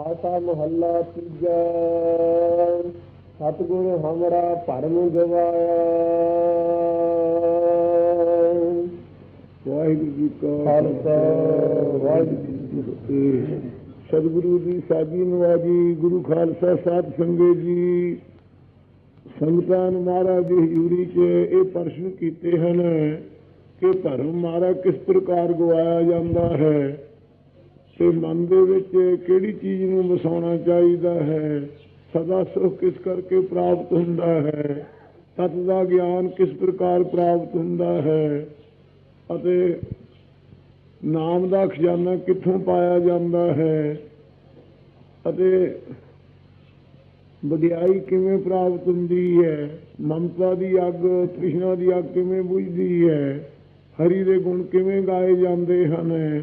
ਆਸਾ ਮਹੱਲਾ ਤੀਜਾ ਸਤਿਗੁਰ ਹਮਰਾ ਭਰਮ ਗਵਾਇਆ। ਵਾਹਿਗੁਰੂ ਜੀ ਕਾ ਖਾਲਸਾ, ਵਾਹਿਗੁਰੂ ਜੀ ਕੀ ਫਤਿਹ। ਸਤਿਗੁਰੂ ਦੀ ਸਾਜੀ ਨਵਾਜੀ ਗੁਰੂ ਖਾਲਸਾ ਸਾਧ ਸੰਗਤ ਜੀ ਸੰਗਤਾਂ ਨੂੰ ਮਹਾਰਾਜ ਦੀ ਹਜ਼ੂਰੀ 'ਚ ਇਹ ਪ੍ਰਸ਼ਨ ਕੀਤੇ ਹਨ ਕਿ ਧਰਮ ਮਾਰਾ ਕਿਸ ਪ੍ਰਕਾਰ ਗਵਾਇਆ ਜਾਂਦਾ ਹੈ। ਤੇ ਮਨ ਦੇ ਵਿੱਚ ਕਿਹੜੀ ਚੀਜ਼ ਨੂੰ ਵਸਾਉਣਾ ਚਾਹੀਦਾ ਹੈ? ਸਦਾ ਸੁਖ ਕਿਸ ਕਰਕੇ ਪ੍ਰਾਪਤ ਹੁੰਦਾ ਹੈ? ਤਤ ਦਾ ਗਿਆਨ ਕਿਸ ਪ੍ਰਕਾਰ ਪ੍ਰਾਪਤ ਹੁੰਦਾ ਹੈ? ਅਤੇ ਨਾਮ ਦਾ ਖਜ਼ਾਨਾ ਕਿੱਥੋਂ ਪਾਇਆ ਜਾਂਦਾ ਹੈ? ਅਤੇ ਵਡਿਆਈ ਕਿਵੇਂ ਪ੍ਰਾਪਤ ਹੁੰਦੀ ਹੈ? ਮਮਤਾ ਦੀ ਅੱਗ, ਤ੍ਰਿਸ਼ਨਾ ਦੀ ਅੱਗ ਕਿਵੇਂ ਬੁਝਦੀ ਹੈ? ਹਰੀ ਦੇ ਗੁਣ ਕਿਵੇਂ ਗਾਏ ਜਾਂਦੇ ਹਨ?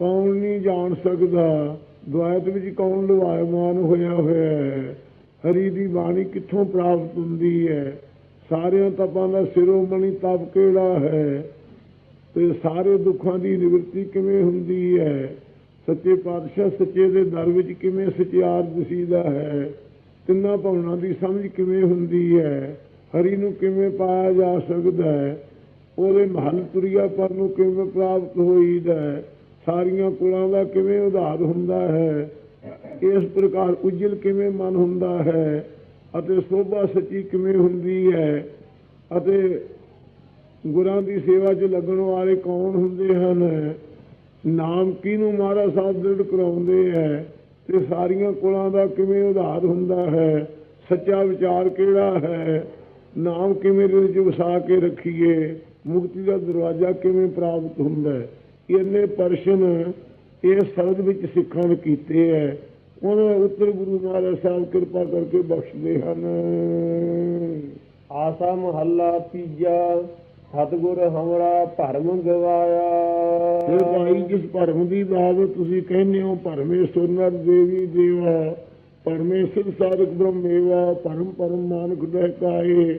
ਕੌਣ ਨਹੀਂ ਜਾਣ ਸਕਦਾ? ਦੁਆਇਤ ਵਿੱਚ ਕੌਣ ਲਵਾਇਮਾਨ ਹੋਇਆ ਹੋਇਆ ਹੈ? ਹਰੀ ਦੀ ਬਾਣੀ ਕਿੱਥੋਂ ਪ੍ਰਾਪਤ ਹੁੰਦੀ ਹੈ? ਸਾਰਿਆਂ ਤਪਾਂ ਦਾ ਸਿਰੋਮਣੀ ਤਪ ਕਿਹੜਾ ਹੈ? ਤੇ ਸਾਰੇ ਦੁੱਖਾਂ ਦੀ ਨਿਵਰਤੀ ਕਿਵੇਂ ਹੁੰਦੀ ਹੈ? ਸੱਚੇ ਪਾਤਸ਼ਾਹ ਸੱਚੇ ਦੇ ਦਰ ਵਿੱਚ ਕਿਵੇਂ ਸਚਿਆਰ ਦਿਸੀਦਾ ਹੈ? ਤਿੰਨਾਂ ਭਵਨਾਂ ਦੀ ਸਮਝ ਕਿਵੇਂ ਹੁੰਦੀ ਹੈ? ਹਰੀ ਨੂੰ ਕਿਵੇਂ ਪਾਇਆ ਜਾ ਸਕਦਾ ਹੈ? ਉਹਦੇ ਮਹਲ ਤੁਰਿਆ ਪਰ ਨੂੰ ਕਿਵੇਂ ਪ੍ਰਾਪਤ ਹੋਈਦਾ ਹੈ? ਸਾਰੀਆਂ ਕੁਲਾਂ ਦਾ ਕਿਵੇਂ ਉਧਾਰ ਹੁੰਦਾ ਹੈ? ਇਸ ਪ੍ਰਕਾਰ ਉਜਲ ਕਿਵੇਂ ਮਨ ਹੁੰਦਾ ਹੈ? ਅਤੇ ਸੋਭਾ ਸੱਚੀ ਕਿਵੇਂ ਹੁੰਦੀ ਹੈ? ਅਤੇ ਗੁਰਾਂ ਦੀ ਸੇਵਾ 'ਚ ਲੱਗਣ ਵਾਲੇ ਕੌਣ ਹੁੰਦੇ ਹਨ? ਨਾਮ ਕਿਹਨੂੰ ਮਹਾਰਾਜ ਸਾਹਿਬ ਦ੍ਰਿੜ ਕਰਾਉਂਦੇ ਹੈ? ਤੇ ਸਾਰੀਆਂ ਕੁਲਾਂ ਦਾ ਕਿਵੇਂ ਉਧਾਰ ਹੁੰਦਾ ਹੈ? ਸੱਚਾ ਵਿਚਾਰ ਕਿਹੜਾ ਹੈ? ਨਾਮ ਕਿਵੇਂ ਦਿਲ 'ਚ ਵਸਾ ਕੇ ਰੱਖੀਏ? ਮੁਕਤੀ ਦਾ ਦਰਵਾਜ਼ਾ ਕਿਵੇਂ ਪ੍ਰਾਪਤ ਹੁੰਦਾ ਹੈ? ਇਹਨੇ ਪ੍ਰਸ਼ਨ ਇਸ ਸ਼ਬਦ ਵਿੱਚ ਸਿੱਖਾਂ ਨੇ ਕੀਤੇ ਹੈ ਉਹਨਾਂ ਉੱਤਰ ਗੁਰੂ ਮਹਾਰਾਜ ਸਾਹਿਬ ਕਿਰਪਾ ਕਰਕੇ ਬਖਸ਼ਦੇ ਹਨ। ਆਸਾ ਮਹੱਲਾ ਤੀਜਾ ਸਤਿਗੁਰ ਹਮਰਾ ਭਰਮ ਇਹ ਗਵਾਇਆ ਭਾਈ ਜਿਸ ਭਰਮ ਦੀ ਬਾਤ ਤੁਸੀਂ ਕਹਿੰਦੇ ਹੋ ਪਰਮੇਸ਼ਵਰ ਨਰ ਦੇਵੀ ਦੇਵਾ ਪਰਮੇਸ਼ਰ ਸਾਧਕ ਬ੍ਰਹਮੇਵਾ ਪਰਮ ਪਰਮ ਮਾਨਕ ਦਹਿਕਾਏ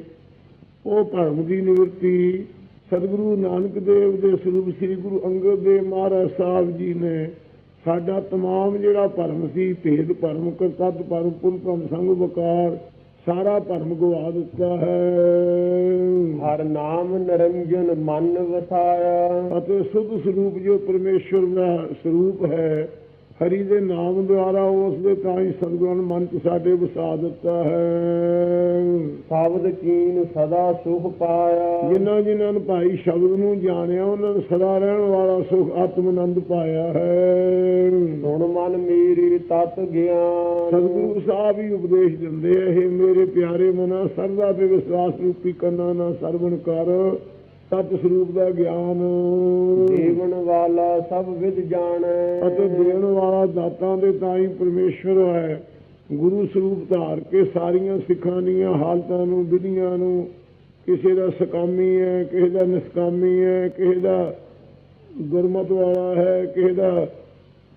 ਉਹ ਭਰਮ ਦੀ ਨਿਵਰਤੀ ਸਤਿਗੁਰੂ ਨਾਨਕ ਦੇਵ ਦੇ ਸਰੂਪ ਸ੍ਰੀ ਗੁਰੂ ਅੰਗਦ ਦੇਵ ਮਹਾਰਾਜ ਸਾਹਿਬ ਜੀ ਨੇ ਸਾਡਾ ਤਮਾਮ ਜਿਹੜਾ ਭਰਮ ਸੀ ਭੇਦ ਭਰਮ ਕਰਤੱਤ ਭਰਮ ਪੁਰ ਭਰਮ ਸੰਗ ਵਕਾਰ ਸਾਰਾ ਭਰਮ ਗਵਾ ਦਿੱਤਾ ਹੈ। ਹਰ ਨਾਮ ਨਿਰੰਜਨ ਮਨ ਵਸਾਇਆ। ਅਤੇ ਸੁਧ ਸਰੂਪ ਜੋ ਪਰਮੇਸ਼ਵਰ ਦਾ ਸਰੂਪ ਹੈ ਹਰੀ ਦੇ ਨਾਮ ਦੁਆਰਾ ਉਸ ਦੇ ਤਾਂ ਹੀ ਮਨ ਚ ਸਾਡੇ ਵਸਾ ਦਿੱਤਾ ਹੈ। ਸ਼ਬਦ ਕੀਨ ਸਦਾ ਸੁਖ ਪਾਇਆ। ਜਿਨ੍ਹਾਂ ਜਿਨ੍ਹਾਂ ਨੇ ਭਾਈ ਸ਼ਬਦ ਨੂੰ ਜਾਣਿਆ ਉਹਨਾਂ ਨੇ ਸਦਾ ਰਹਿਣ ਵਾਲਾ ਸੁਖ ਆਤਮ ਆਨੰਦ ਪਾਇਆ ਹੈ। ਸੁਣ ਮਨ ਮੇਰੀ ਤਤ ਗਿਆਨ। ਸਤਿਗੁਰੂ ਸਾਹਿਬ ਹੀ ਉਪਦੇਸ਼ ਦਿੰਦੇ ਆ ਇਹ ਮੇਰੇ ਪਿਆਰੇ ਮਨਾ ਸਰਦਾ ਤੇ ਵਿਸ਼ਵਾਸ ਰੂਪੀ ਕੰਨਾਂ ਨਾਲ ਸਰਵਣ ਕਰ। ਸਤ ਸਰੂਪ ਦਾ ਗਿਆਨ। ਜੀਵਨ ਵਾਲਾ ਸਭ ਵਿਦ ਜਾਣੈ। ਅਤੇ ਦੇਣ ਵਾਲਾ ਦਾਤਾਂ ਦੇ ਤਾਂ ਹੀ ਪਰਮੇਸ਼ਵਰ ਹੈ। ਗੁਰੂ ਸਰੂਪ ਧਾਰ ਕੇ ਸਾਰੀਆਂ ਸਿੱਖਾਂ ਦੀਆਂ ਹਾਲਤਾਂ ਨੂੰ ਵਿਧੀਆਂ ਨੂੰ ਕਿਸੇ ਦਾ ਸਕਾਮੀ ਹੈ ਕਿਸੇ ਦਾ ਨਿਸਕਾਮੀ ਹੈ ਕਿਸੇ ਦਾ ਗੁਰਮਤ ਵਾਲਾ ਹੈ ਕਿਸੇ ਦਾ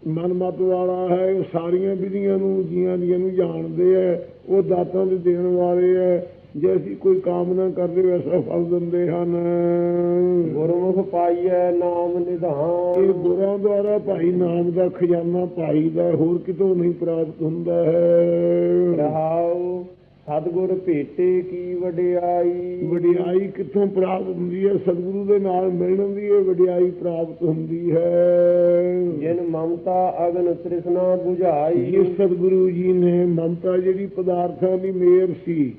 ਮਨਮਤ ਵਾਲਾ ਹੈ ਇਹ ਸਾਰੀਆਂ ਵਿਧੀਆਂ ਨੂੰ ਜੀਆਂ ਦੀਆਂ ਨੂੰ ਜਾਣਦੇ ਹੈ। ਉਹ ਦਾਤਾਂ ਦੇ ਦੇਣ ਵਾਲੇ ਹੈ। ਜੇ ਅਸੀਂ ਕੋਈ ਕਾਮਨਾ ਕਰਦੇ ਵੈਸਾ ਫਲ ਦਿੰਦੇ ਹਨ। ਗੁਰਮੁਖ ਪਾਈਐ ਨਾਮ ਇਹ ਨਿਧਾਨ ਗੁਰਾਂ ਦੁਆਰਾ ਭਾਈ ਨਾਮ ਦਾ ਖਜ਼ਾਨਾ ਭਾਈ ਦਾ ਹੋਰ ਕਿਤੋਂ ਨਹੀਂ ਪ੍ਰਾਪਤ ਹੁੰਦਾ ਹੈ। ਰਹਾਉ ਸਤਿਗੁਰ ਭੇਟੇ ਕੀ ਵਡਿਆਈ। ਵਡਿਆਈ ਕਿੱਥੋਂ ਪ੍ਰਾਪਤ ਹੁੰਦੀ ਹੈ? ਸਤਿਗੁਰੂ ਦੇ ਨਾਲ ਮਿਲਣ ਦੀ ਇਹ ਵਡਿਆਈ ਪ੍ਰਾਪਤ ਹੁੰਦੀ ਹੈ। ਜਿਨ ਮਮਤਾ ਅਗਨ ਤ੍ਰਿਸ਼ਨਾ 부ਝਾਈ ਜਿਸ ਸਤਿਗੁਰੂ ਜੀ ਨੇ ਮਮਤਾ ਜਿਹੜੀ ਪਦਾਰਥਾਂ ਦੀ ਮੇਰ ਸੀ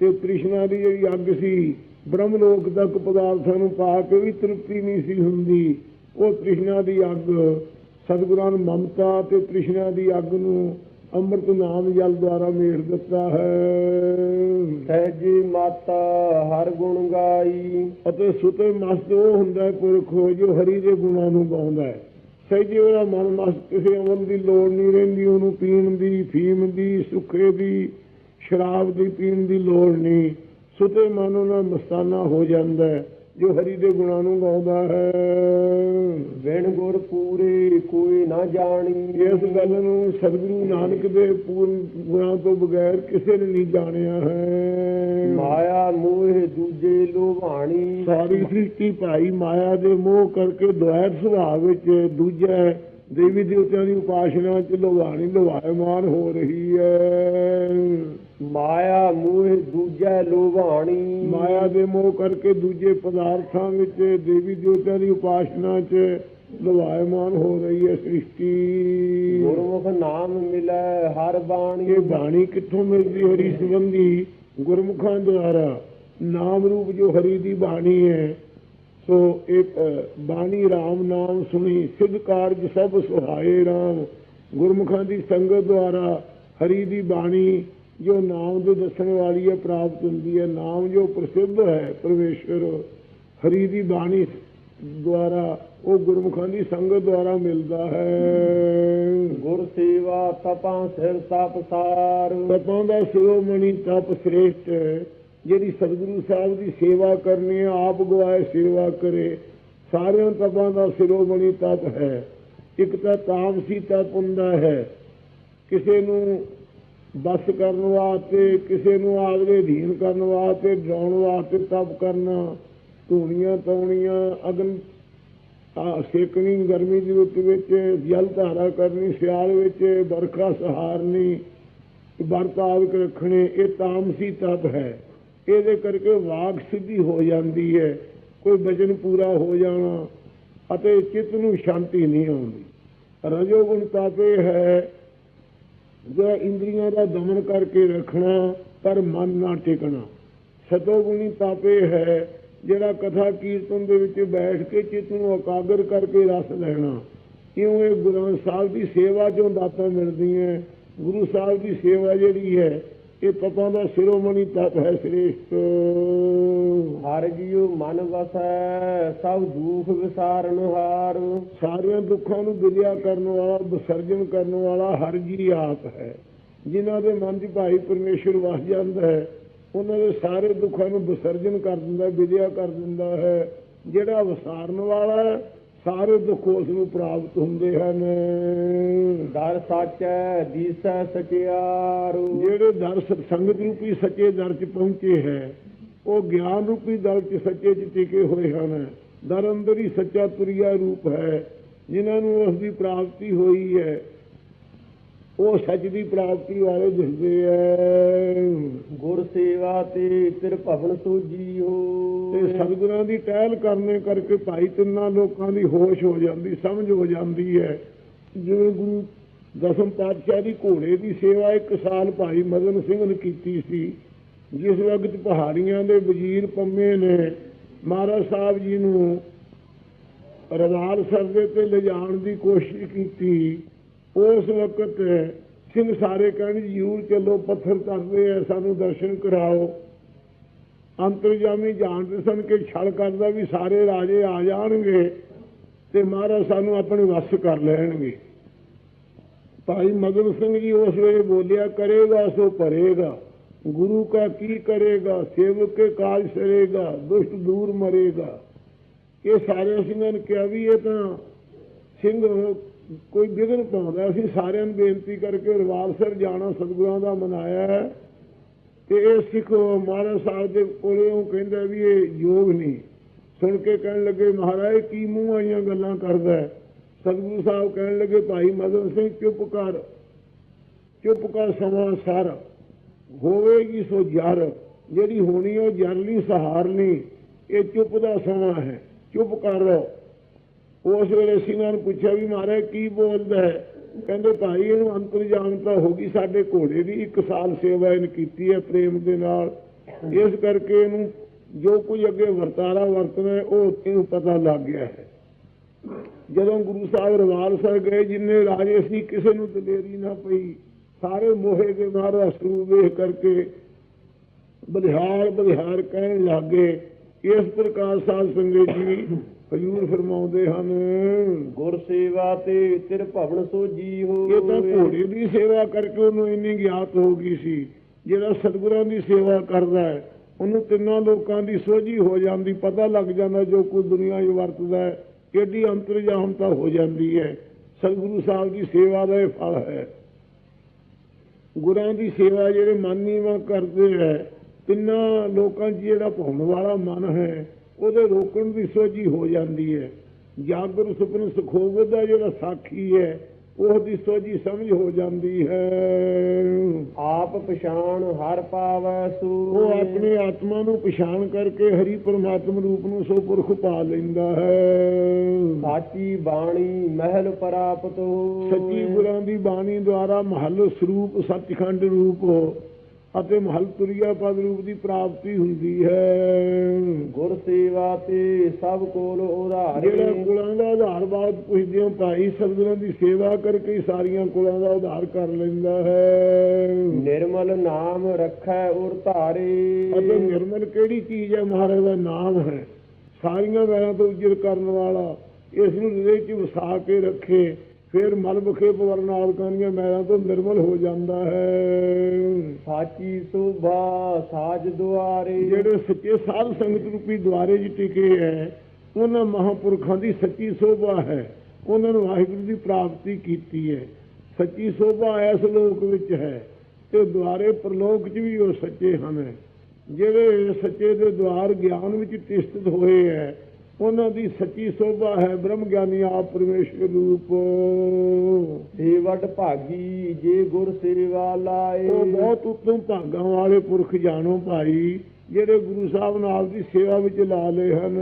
ਤੇ ਤ੍ਰਿਸ਼ਨਾ ਦੀ ਜਿਹੜੀ ਅੱਗ ਸੀ ਬ੍ਰਹਮ ਲੋਕ ਤੱਕ ਪਦਾਰਥਾਂ ਨੂੰ ਪਾ ਕੇ ਵੀ ਤ੍ਰਿਪਤੀ ਨਹੀਂ ਸੀ ਹੁੰਦੀ। ਉਹ ਤ੍ਰਿਸ਼ਨਾ ਦੀ ਅੱਗ ਸਤਿਗੁਰਾਂ ਨੇ ਮਮਤਾ ਤੇ ਤ੍ਰਿਸ਼ਨਾ ਦੀ ਅੱਗ ਨੂੰ ਅੰਮ੍ਰਿਤ ਨਾਮ ਜਲ ਦੁਆਰਾ ਮੇੜ ਦਿੱਤਾ ਹੈ। ਸਹਿਜੀ ਮਾਤਾ ਹਰ ਗੁਣ ਗਾਈ। ਅਤੇ ਸੁਤੇ ਮਸਤ ਉਹ ਹੁੰਦਾ ਹੈ ਪੁਰਖ ਜੋ ਹਰੀ ਦੇ ਗੁਣਾਂ ਨੂੰ ਗਾਉਂਦਾ ਹੈ। ਸਹਿਜੇ ਉਹਦਾ ਮਨ ਮਸਤ ਕਿਸੇ ਅਮਨ ਦੀ ਲੋੜ ਨਹੀਂ ਰਹਿੰਦੀ ਉਹਨੂੰ ਪੀਣ ਦੀ ਫੀਮ ਦੀ ਸੁੱਖੇ ਦੀ ਸ਼ਰਾਬ ਦੀ ਪੀਣ ਦੀ ਲੋੜ ਨਹੀਂ। ਸੁਤੇ ਮਨ ਉਹਨਾਂ ਮਸਤਾਨਾ ਹੋ ਜਾਂਦਾ ਜੋ ਹਰੀ ਦੇ ਗੁਣਾਂ ਨੂੰ ਗਾਉਂਦਾ ਹੈ। ਵਿਣ ਗੁਰ ਪੂਰੇ ਕੋਈ ਨਾ ਜਾਣੀ। ਇਸ ਗੱਲ ਨੂੰ ਸਤਿਗੁਰੂ ਨਾਨਕ ਦੇ ਪੂਰਨ ਗੁਣਾਂ ਤੋਂ ਬਗੈਰ ਕਿਸੇ ਨੇ ਨਹੀਂ ਜਾਣਿਆ ਹੈ। ਮਾਇਆ ਮੋਹ ਦੂਜੇ ਲੋਭਾਣੀ। ਸਾਰੀ ਸ੍ਰਿਸ਼ਟੀ ਭਾਈ ਮਾਇਆ ਦੇ ਮੋਹ ਕਰਕੇ ਦੁਆਇਰ ਸੁਭਾਅ ਵਿੱਚ ਦੂਜਾ ਦੇਵੀ ਦੇਵਤਿਆਂ ਦੀ ਉਪਾਸਨਾ ਚ ਲੋਹਾਣੀ ਲੋਹਾਇਮਾਨ ਹੋ ਰਹੀ ਹੈ। ਮਾਇਆ ਮੂਹ ਦੂਜੈ ਲੋਭਾਣੀ। ਮਾਇਆ ਦੇ ਮੋਹ ਕਰਕੇ ਦੂਜੇ ਪਦਾਰਥਾਂ ਵਿੱਚ ਦੇਵੀ ਦੇਵਤਿਆਂ ਦੀ ਉਪਾਸਨਾ ਚ ਲੋਹਾਇਮਾਨ ਹੋ ਰਹੀ ਹੈ ਸ੍ਰਿਸ਼ਟੀ। ਗੁਰਮੁਖ ਨਾਮ ਮਿਲੈ ਹਰ ਬਾਣੀ। ਇਹ ਬਾਣੀ ਕਿੱਥੋਂ ਮਿਲਦੀ ਹਰੀ ਸੰਬੰਧੀ ਗੁਰਮੁਖਾਂ ਦੁਆਰਾ। ਨਾਮ ਰੂਪ ਜੋ ਹਰੀ ਦੀ ਬਾਣੀ ਹੈ ਸੋ ਇਹ ਬਾਣੀ RAM ਨਾਮ ਸੁਣੀ ਸਿੱਧ ਕਾਰਜ ਸਭ ਸੁਹਾਏ RAM ਗੁਰਮੁਖਾਂ ਦੀ ਸੰਗਤ ਦੁਆਰਾ ਹਰੀ ਦੀ ਬਾਣੀ ਜੋ ਨਾਮ ਦੇ ਦੱਸਣ ਵਾਲੀ ਹੈ ਪ੍ਰਾਪਤ ਹੁੰਦੀ ਹੈ ਨਾਮ ਜੋ ਪ੍ਰਸਿੱਧ ਹੈ ਪਰਮੇਸ਼ਰ ਹਰੀ ਦੀ ਬਾਣੀ ਦੁਆਰਾ ਉਹ ਗੁਰਮੁਖਾਂ ਦੀ ਸੰਗਤ ਦੁਆਰਾ ਮਿਲਦਾ ਹੈ। ਗੁਰ ਸੇਵਾ ਤਪਾਂ ਸਿਰ ਤਪਸਾਰ ਤਪਾਂ ਦਾ ਸਿਰੋਮਣੀ ਤਪ ਸ੍ਰੇਸ਼ਟ ਜਿਹੜੀ ਸਤਿਗੁਰੂ ਸਾਹਿਬ ਦੀ ਸੇਵਾ ਕਰਨੀ ਹੈ ਆਪ ਗਵਾਏ ਸੇਵਾ ਕਰੇ। ਸਾਰਿਆਂ ਤਪਾਂ ਦਾ ਸਿਰੋਮਣੀ ਤਪ ਹੈ। ਇੱਕ ਤਾਂ ਤਾਮਸੀ ਤਪ ਹੁੰਦਾ ਹੈ। ਕਿਸੇ ਨੂੰ ਬਸ ਕਰਨ ਵਾਸਤੇ, ਕਿਸੇ ਨੂੰ ਆਪਦੇ ਅਧੀਨ ਕਰਨ ਵਾਸਤੇ, ਡਰਾਉਣ ਵਾਸਤੇ, ਤਪ ਕਰਨਾ, ਧੂਣੀਆਂ ਪਾਉਣੀਆਂ ਅਗਨ ਸੇਕਣੀ, ਗਰਮੀ ਦੀ ਰੁੱਤ ਵਿੱਚ, ਜਲ ਧਾਰਾ ਕਰਨੀ, ਸਿਆਲ ਵਿੱਚ ਬਰਖਾ ਸਹਾਰਨੀ ਵਰਤ ਆਦਿਕ ਰੱਖਣੇ, ਇਹ ਤਾਮਸੀ ਤਪ ਹੈ। ਇਹਦੇ ਕਰਕੇ ਵਾਕ ਸਿੱਧੀ ਹੋ ਜਾਂਦੀ ਹੈ। ਕੋਈ ਵਚਨ ਪੂਰਾ ਹੋ ਜਾਣਾ ਅਤੇ ਚਿੱਤ ਨੂੰ ਸ਼ਾਂਤੀ ਨਹੀਂ ਆਉਂਦੀ। ਰਜੋਗੁਣ ਤਪ ਇਹ ਹੈ ਜਿਹੜਾ ਇੰਦਰੀਆਂ ਦਾ ਦਮਨ ਕਰਕੇ ਰੱਖਣਾ, ਪਰ ਮਨ ਨਾ ਟਿਕਣਾ। ਸਤੋਗੁਣੀ ਤਪ ਇਹ ਹੈ, ਜਿਹੜਾ ਕਥਾ ਕੀਰਤਨ ਦੇ ਵਿੱਚ ਬੈਠ ਕੇ ਚਿੱਤ ਨੂੰ ਇਕਾਗਰ ਕਰਕੇ ਰਸ ਲੈਣਾ। ਕਿਉਂ ਇਹ ਗੁਰੂ ਸਾਹਿਬ ਦੀ ਸੇਵਾ ਚੋਂ ਦਾਤਾਂ ਮਿਲਦੀਆਂ ਗੁਰੂ ਸਾਹਿਬ ਦੀ ਸੇਵਾ ਜਿਹੜੀ ਹੈ, ਇਹ ਤਪਾਂ ਦਾ ਸਿਰੋਮਣੀ ਤਪ ਹੈ, ਸ੍ਰੇਸ਼ਟ। ਹਰ ਜੀਉ ਮਨ ਵਸੈ ਸਭ ਦੁਖ ਵਿਸਾਰਨ ਹਾਰ। ਸਾਰਿਆਂ ਦੁੱਖਾਂ ਨੂੰ ਵਿਲਿਆ ਕਰਨ ਵਾਲਾ ਵਿਸਰਜਨ ਕਰਨ ਵਾਲਾ ਹਰ ਜੀ ਆਪ ਹੈ। ਜਿਨ੍ਹਾਂ ਦੇ ਮਨ 'ਚ ਭਾਈ ਪਰਮੇਸ਼ਰ ਵਸ ਜਾਂਦਾ ਹੈ ਉਹਨਾਂ ਦੇ ਸਾਰੇ ਦੁੱਖਾਂ ਨੂੰ ਵਿਸਰਜਨ ਕਰ ਦਿੰਦਾ ਵਿਲਿਆ ਕਰ ਦਿੰਦਾ ਹੈ। ਜਿਹੜਾ ਵਿਸਾਰਨ ਵਾਲਾ ਹੈ ਸਾਰੇ ਦੁੱਖ ਉਸ ਨੂੰ ਪ੍ਰਾਪਤ ਹੁੰਦੇ ਹਨ। ਦਰ ਸਾਚੈ ਦੀਸੈ ਸਚਿਆਰ। ਜਿਹੜੇ ਦਰ ਸੰਗਤ ਰੂਪੀ ਸੱਚੇ ਦਰ 'ਚ ਪਹੁੰਚੇ ਹੈ ਉਹ ਗਿਆਨ ਰੂਪੀ ਦਰ 'ਚ ਸੱਚੇ 'ਚ ਟਿਕੇ ਹੋਏ ਹਨ। ਦਰ ਅੰਦਰ ਹੀ ਸੱਚਾ ਤੁਰਿਆ ਰੂਪ ਹੈ। ਜਿਨ੍ਹਾਂ ਨੂੰ ਉਸ ਦੀ ਪ੍ਰਾਪਤੀ ਹੋਈ ਹੈ ਉਹ ਸੱਚ ਦੀ ਪ੍ਰਾਪਤੀ ਵਾਲੇ ਦਿਸਦੇ ਹੈ ਗੁਰ ਸੇਵਾ ਤੇ ਤਿਰ ਭਵਨ ਸੋਜੀ ਹੋ ਤੇ ਸਤਿਗੁਰਾਂ ਦੀ ਟਹਿਲ ਕਰਨੇ ਕਰਕੇ ਭਾਈ ਤਿੰਨਾਂ ਲੋਕਾਂ ਦੀ ਹੋਸ਼ ਹੋ ਜਾਂਦੀ ਸਮਝ ਹੋ ਜਾਂਦੀ ਹੈ ਜਿਵੇਂ ਗੁਰੂ ਦਸਮ ਪਾਤਸ਼ਾਹ ਦੀ ਘੋੜੇ ਦੀ ਸੇਵਾ ਇੱਕ ਸਾਲ ਭਾਈ ਮਦਨ ਸਿੰਘ ਨੇ ਕੀਤੀ ਸੀ। ਜਿਸ ਵਕਤ ਪਹਾੜੀਆਂ ਦੇ ਵਜ਼ੀਰ ਪੰਮੇ ਨੇ ਮਹਾਰਾਜ ਸਾਹਿਬ ਜੀ ਨੂੰ ਰਵਾਲ ਸਰਦੇ ਤੇ ਲਿਜਾਣ ਦੀ ਕੋਸ਼ਿਸ਼ ਕੀਤੀ, ਉਸ ਵਕਤ ਸਿੰਘ ਸਾਰੇ ਕਹਿਣ, ਜ਼ਰੂਰ ਚੱਲੋ, ਪੱਥਰ ਕਰਦੇ ਆ, ਸਾਨੂੰ ਦਰਸ਼ਨ ਕਰਾਓ। ਅੰਤਰਜਾਮੀ ਜਾਣਦੇ ਸਨ ਕਿ ਛਲ ਕਰਦਾ ਵੀ ਸਾਰੇ ਰਾਜੇ ਆ ਜਾਣਗੇ ਤੇ ਮਹਾਰਾਜ ਸਾਨੂੰ ਆਪਣੇ ਵੱਸ ਕਰ ਲੈਣਗੇ। ਭਾਈ ਮਗਨ ਸਿੰਘ ਜੀ ਉਸ ਵੇਲੇ ਬੋਲਿਆ, ਕਰੇਗਾ ਸੋ ਭਰੇਗਾ। ਗੁਰੂ ਕਾ ਕੀ ਕਰੇਗਾ ਸੇਵਕ ਕੇ ਕਾਜ ਸਰੇਗਾ ਦੁਸ਼ਟ ਦੂਰ ਮਰੇਗਾ ਇਹ ਸਾਰੇ ਸਿੰਘਾਂ ਨੇ ਕਿਹਾ ਵੀ ਇਹ ਤਾਂ ਸਿੰਘ ਕੋਈ ਵਿਘਨ ਪਾਉਂਦਾ ਅਸੀਂ ਸਾਰਿਆਂ ਨੂੰ ਬੇਨਤੀ ਕਰਕੇ ਰਵਾਲਸਰ ਜਾਣਾ ਸਤਿਗੁਰਾਂ ਦਾ ਮਨਾਇਆ ਹੈ ਤੇ ਇਹ ਸਿੱਖ ਮਹਾਰਾਜ ਸਾਹਿਬ ਦੇ ਕੋਲੇ ਉਹ ਕਹਿੰਦਾ ਵੀ ਇਹ ਯੋਗ ਨਹੀਂ ਸੁਣ ਕੇ ਕਹਿਣ ਲੱਗੇ ਮਹਾਰਾਜ ਕੀ ਮੂੰਹ ਆਈਆਂ ਗੱਲਾਂ ਕਰਦਾ ਸਤਿਗੁਰੂ ਸਾਹਿਬ ਕਹਿਣ ਲੱਗੇ ਭਾਈ ਮਦਨ ਸਿੰਘ ਚੁੱਪ ਕਰ ਚੁੱਪ ਕਰ ਸਮਾਂ ਸਾਰਾ ਹੋਵੇਗੀ ਸੋ ਜਰ, ਜਿਹੜੀ ਹੋਣੀ ਉਹ ਜਰਲੀ ਸਹਾਰਨੀ ਇਹ ਚੁੱਪ ਦਾ ਸਮਾਂ ਹੈ। ਚੁੱਪ ਕਰ। ਉਸ ਵੇਲੇ ਸਿੰਘਾਂ ਨੂੰ ਪੁੱਛਿਆ ਵੀ ਮਹਾਰਾਜ, ਕੀ ਬੋਲਦਾ ਹੈ? ਕਹਿੰਦੇ ਭਾਈ, ਇਹਨੂੰ ਅੰਤਰਜਾਮਤਾ ਹੋ ਗਈ, ਸਾਡੇ ਘੋੜੇ ਦੀ ਇੱਕ ਸਾਲ ਸੇਵਾ ਇਹਨੇ ਕੀਤੀ ਹੈ ਪ੍ਰੇਮ ਦੇ ਨਾਲ। ਇਸ ਕਰਕੇ ਇਹਨੂੰ ਜੋ ਕੁਝ ਅੱਗੇ ਵਰਤਾਰਾ ਵਰਤਣਾ ਉਹ ਇਹਨੂੰ ਪਤਾ ਲੱਗ ਗਿਆ ਹੈ। ਜਦੋਂ ਗੁਰੂ ਸਾਹਿਬ ਰਵਾਲ ਸਾਹਿਬ ਗਏ, ਜਿੰਨੇ ਰਾਜੇ ਸੀ, ਕਿਸੇ ਨੂੰ ਦਲੇਰੀ ਨਾ ਪਈ। ਸਾਰੇ ਮੋਹੇ ਦੇ ਮਹਾਰਾਜ ਸਰੂਪ ਵੇਖ ਕਰਕੇ ਬਲਿਹਾਰ ਬਲਿਹਾਰ ਕਹਿਣ ਲੱਗੇ। ਇਸ ਪ੍ਰਕਾਰ ਸਾਧ ਸੰਗਤ ਜੀ ਹਜੂਰ ਫਰਮਾਉਂਦੇ ਹਨ ਗੁਰ ਸੇਵਾ ਤੇ ਤਿਰ ਭਵਨ ਸੋਜੀ ਹੋ ਇਹ ਤਾਂ ਘੋੜੇ ਦੀ ਸੇਵਾ ਕਰਕੇ ਉਹਨੂੰ ਇੰਨੀ ਗਿਆਤ ਹੋ ਗਈ ਸੀ। ਜਿਹੜਾ ਸਤਿਗੁਰਾਂ ਦੀ ਸੇਵਾ ਕਰਦਾ ਹੈ ਉਹਨੂੰ ਤਿੰਨਾਂ ਲੋਕਾਂ ਦੀ ਸੋਝੀ ਹੋ ਜਾਂਦੀ ਪਤਾ ਲੱਗ ਜਾਂਦਾ ਜੋ ਕੋਈ ਦੁਨੀਆ 'ਚ ਵਰਤਦਾ ਹੈ ਕਿੱਡੀ ਅੰਤਰਜਾਮਤਾ ਹੋ ਜਾਂਦੀ ਹੈ। ਸਤਿਗੁਰੂ ਸਾਹਿਬ ਦੀ ਸੇਵਾ ਦਾ ਇਹ ਫਲ ਹੈ। ਗੁਰਾਂ ਦੀ ਸੇਵਾ ਜਿਹੜੇ ਮਨ ਨੀਵਾ ਕਰਦੇ ਹੈ ਤਿੰਨਾਂ ਲੋਕਾਂ 'ਚ ਜਿਹੜਾ ਭਾਉਣ ਵਾਲਾ ਮਨ ਹੈ, ਉਹਦੇ ਰੋਕਣ ਦੀ ਸੋਝੀ ਹੋ ਜਾਂਦੀ ਹੈ। ਜਾਗਰ ਸੁਪਨ ਸੁਖੋਗ ਦਾ ਜਿਹੜਾ ਸਾਖੀ ਹੈ ਉਹ ਦੀ ਸੋਝੀ ਸਮਝ ਹੋ ਜਾਂਦੀ ਹੈ। ਆਪ ਪਛਾਣ ਹਰ ਪਾਵੈ ਸੂ ਉਹ ਆਪਣੇ ਆਤਮਾ ਨੂੰ ਪਛਾਣ ਕਰਕੇ ਹਰੀ ਪਰਮਾਤਮ ਰੂਪ ਨੂੰ ਸੋ ਪੁਰਖ ਪਾ ਲੈਂਦਾ ਹੈ। ਸਾਚੀ ਬਾਣੀ ਮਹਿਲ ਪ੍ਰਾਪਤ ਸੱਚੀ ਗੁਰਾਂ ਦੀ ਬਾਣੀ ਦੁਆਰਾ ਮਹੱਲ ਸਰੂਪ ਸੱਚਖੰਡ ਰੂਪ ਅਤੇ ਮਹੱਲ ਤੁਰਿਆ ਪਦ ਰੂਪ ਦੀ ਪ੍ਰਾਪਤੀ ਹੁੰਦੀ ਹੈ। ਗੁਰ ਸੇਵਾ ਤੇ ਸਭ ਕੋਲ ਉਧਾਰੇ ਜਿਹੜਾ ਕੁਲਾਂ ਦਾ ਆਧਾਰ ਬਾਤ ਪੁੱਛਦੇ ਹੋ ਭਾਈ ਸਤਿਗੁਰਾਂ ਦੀ ਸੇਵਾ ਕਰਕੇ ਹੀ ਸਾਰੀਆਂ ਕੁਲਾਂ ਦਾ ਉਧਾਰ ਕਰ ਲੈਂਦਾ ਹੈ। ਨਿਰਮਲ ਨਾਮ ਰੱਖੈ ਉਰ ਧਾਰੇ। ਅਤੇ ਨਿਰਮਲ ਕਿਹੜੀ ਚੀਜ਼ ਹੈ? ਮਹਾਰਾਜ ਦਾ ਨਾਮ ਹੈ। ਸਾਰੀਆਂ ਵੈਰਾਂ ਤੋਂ ਉੱਜਰ ਕਰਨ ਵਾਲਾ ਇਸ ਨੂੰ ਹ੍ਰਿਦੇ 'ਚ ਵਸਾ ਕੇ ਰੱਖੇ। ਫਿਰ ਮਲ ਬਖੇ ਪਵਰਨ ਆਦਿਕਾਂ ਦੀਆਂ ਮੈਲਾਂ ਤੋਂ ਨਿਰਮਲ ਹੋ ਜਾਂਦਾ ਹੈ। ਸਾਚੀ ਸੁਭਾ ਸਾਜ ਦੁਆਰੇ। ਜਿਹੜੇ ਸੱਚੇ ਸਾਧ ਸੰਗਤ ਰੂਪੀ ਦੁਆਰੇ 'ਚ ਟਿਕੇ ਹੈ ਉਹਨਾਂ ਮਹਾਪੁਰਖਾਂ ਦੀ ਸੱਚੀ ਸੋਭਾ ਹੈ। ਉਹਨਾਂ ਨੂੰ ਵਾਹਿਗੁਰੂ ਦੀ ਪ੍ਰਾਪਤੀ ਕੀਤੀ ਹੈ। ਸੱਚੀ ਸੋਭਾ ਇਸ ਲੋਕ ਵਿੱਚ ਹੈ ਤੇ ਦੁਆਰੇ ਪ੍ਰਲੋਕ 'ਚ ਵੀ ਉਹ ਸੱਚੇ ਹਨ। ਜਿਹੜੇ ਸੱਚੇ ਦੇ ਦੁਆਰ ਗਿਆਨ ਵਿੱਚ ਤਿਸ਼ਤਿਤ ਹੋਏ ਹੈ ਉਹਨਾਂ ਦੀ ਸੱਚੀ ਸੋਭਾ ਹੈ ਬ੍ਰਹਮ ਗਿਆਨੀ ਆਪ ਪਰਮੇਸ਼ਰ ਰੂਪ। ਸੇਵਟ ਭਾਗੀ ਜੇ ਗੁਰ ਸੇਵਾ ਲਾਏ ਉਹ ਬਹੁਤ ਉੱਤਮ ਭਾਗਾਂ ਵਾਲੇ ਪੁਰਖ ਜਾਣੋ ਭਾਈ ਜਿਹੜੇ ਗੁਰੂ ਸਾਹਿਬ ਨਾਲ ਦੀ ਸੇਵਾ ਵਿੱਚ ਲਾ ਲਏ ਹਨ।